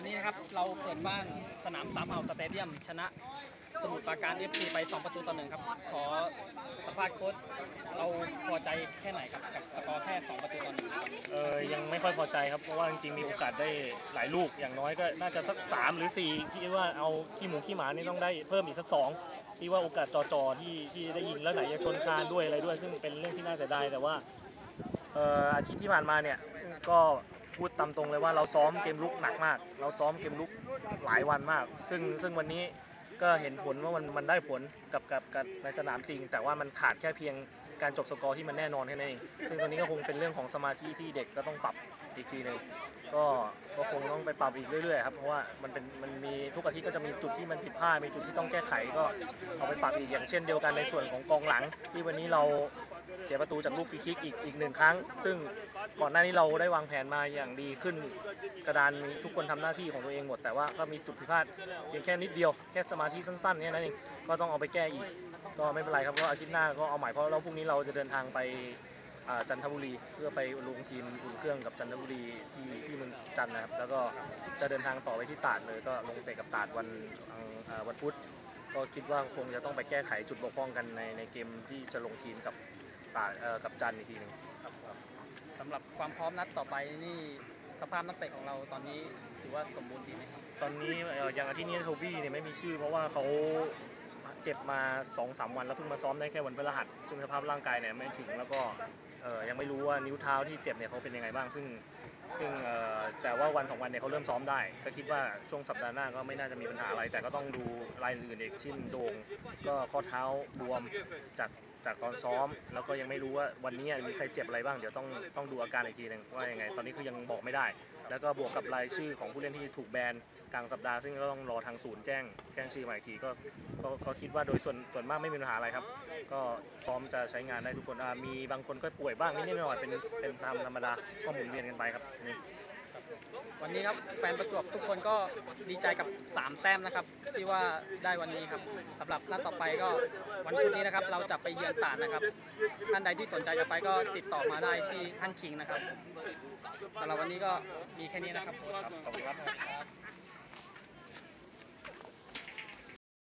วันนี้นะครับเราเปิดบ้านสนามสามเห่าสเตเดียม ชนะสมุทรปราการเอฟซีไป 2 ประตูต่อหนึ่งครับ ขอสัมภาษณ์โค้ชเราพอใจแค่ไหนครับกับสกอร์แค่ 2 ประตูต่อหนึ่งเออยังไม่ค่อยพอใจครับ เพราะว่าจริงๆมีโอกาสได้หลายลูกอย่างน้อยก็น่าจะสักสามหรือสี่ที่ว่าเอาขี้หมูขี้หมานี่ต้องได้เพิ่มอีกสักสองที่ว่าโอกาสจอๆที่ที่ได้ยิงแล้วไหนจะชนคานด้วยอะไรด้วย ซึ่งเป็นเรื่องที่น่าเสียดายแต่ว่าเอ่ออาทิตย์ที่ผ่านมาเนี่ยก็ พูดตามตรงเลยว่าเราซ้อมเกมลุกหนักมาก เราซ้อมเกมลุกหลายวันมาก ซึ่งซึ่งวันนี้ก็เห็นผลว่ามันมันได้ผลกับกับกับในสนามจริง แต่ว่ามันขาดแค่เพียงการจบสกอร์ที่มันแน่นอนแค่นั้นเองซึ่งตอนนี้ก็คงเป็นเรื่องของสมาธิที่เด็กก็ต้องปรับอีกทีหนึ่งก็ก็คงต้องไปปรับอีกเรื่อยๆครับเพราะว่ามันเป็นมันมีทุกอาทิตย์ก็จะมีจุดที่มันผิดพลาดมีจุดที่ต้องแก้ไขก็เอาไปปรับอีกอย่างเช่นเดียวกันในส่วนของกองหลัง ที่วันนี้เรา เสียประตูจากลูกฟรีคิกอีกอีกหนึ่งครั้ง ซึ่งก่อนหน้านี้เราได้วางแผนมาอย่างดีขึ้นกระดานมีทุกคนทำหน้าที่ของตัวเองหมด แต่ว่าก็มีจุดผิดพลาดเพียงแค่นิดเดียวแค่สมาธิสั้นๆแค่นั้นเองก็ต้องเอาไปแก้อีก ก็ไม่เป็นไรครับเพราะอาทิตย์หน้าก็เอาใหม่เพราะเราพรุ่งนี้เราจะเดินทางไปจันทบุรีเพื่อไปลงทีมอุ่นเครื่องกับจันทบุรีที่ที่เมืองจันนะครับ แล้วก็จะเดินทางต่อไปที่ตาดเลยก็ลงเตะกับตาดวันวันพุธก็คิดว่าคงจะต้องไปแก้ไขจุดบกพร่องกันในในเกมที่จะลงทีมกับ ตราดเอ่อกับจันทร์อีกทีหนึ่งครับสำหรับความพร้อมนัดต่อไปนี่สภาพนักเตะของเราตอนนี้ถือว่าสมบูรณ์ดีไหมครับตอนนี้เอ่ออย่างอาทิตย์นี้โทบี้เนี่ยไม่มีชื่อ เพราะว่าเขาเจ็บมา2อสวันแล้วเพิ่งมาซ้อมได้แค่วันพฤหัสซึ่งสภาพร่างกายเนี่ยไม่ถึงแล้วก็เอ่อยังไม่รู้ว่านิ้วเท้าที่เจ็บเนี่ยเขาเป็นยังไงบ้าง ซึ่งซึ่งเอ่อแต่ว่าวันสองวันเนี่ยเขาเริ่มซ้อมได้ ก็คิดว่าช่วงสัปดาห์หน้าก็ไม่น่าจะมีปัญหาอะไร แต่ก็ต้องดูรายอื่นอีกเช่นโดงก็ข้อเท้าบวมจากจากตอนซ้อม แล้วก็ยังไม่รู้ว่าวันนี้มีใครเจ็บอะไรบ้างเดี๋ยวต้องต้องดูอาการอีกทีหนึ่งว่ายังไง ตอนนี้คือยังบอกไม่ได้ แล้วก็บวกกับรายชื่อของผู้เล่นที่ถูกแบนกลางสัปดาห์ซึ่งก็ต้องรอทางศูนย์แจ้งแจ้งชื่อมาอีกทีก็ก็ก็คิดว่าโดยส่วนส่วนมากไม่มีปัญหาอะไรครับ ก็พร้อมจะใช้งานได้ทุกคนอ่ามีบางคนก็ป่วยบ้างนิดๆหน่อยๆเป็นเป็นตามธรรมดาก็หมุนเวียนกันไปครับนี่ วันนี้ครับแฟนประจวบทุกคนก็ดีใจกับ 3 แต้มนะครับ ที่ว่าได้วันนี้ครับสำหรับนัดต่อไปก็วันพรุ่งนี้นะครับ เราจะไปเยือนตาดนะครับ ท่านใดที่สนใจจะไปก็ติดต่อมาได้ที่ท่านคิงนะครับสำหรับวันนี้ก็มีแค่นี้นะครับขอบคุณครับ